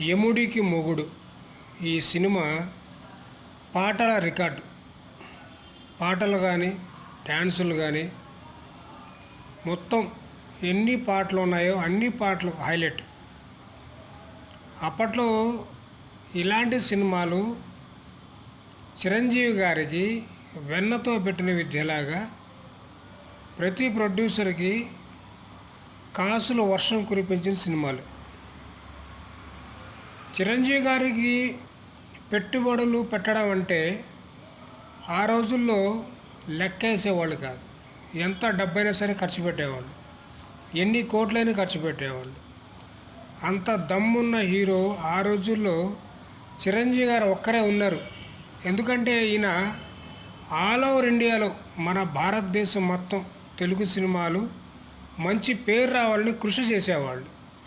యముడికి మొగుడు. ఈ సినిమా పాటల రికార్డు. పాటలు కానీ డ్యాన్సులు కానీ మొత్తం ఎన్ని పాటలు ఉన్నాయో అన్ని పాటలు హైలైట్. అప్పట్లో ఇలాంటి సినిమాలు చిరంజీవి గారికి వెన్నతో పెట్టిన విద్యలాగా ప్రతి ప్రొడ్యూసర్కి కాసులు వర్షం కురిపించిన సినిమాలు. చిరంజీవి గారికి పెట్టుబడులు పెట్టడం అంటే ఆ రోజుల్లో లెక్కేసేవాళ్ళు కాదు. ఎంత డబ్బైనా సరే ఖర్చు పెట్టేవాళ్ళు. ఎన్ని కోట్లైనా ఖర్చు పెట్టేవాళ్ళు. అంత దమ్మున్న హీరో ఆ రోజుల్లో చిరంజీవి గారు ఒక్కరే ఉన్నారు. ఎందుకంటే ఈయన ఆల్ ఓవర్ ఇండియాలో మన భారతదేశం మొత్తం తెలుగు సినిమాలు మంచి పేరు రావాలని కృషి చేసేవాళ్ళు.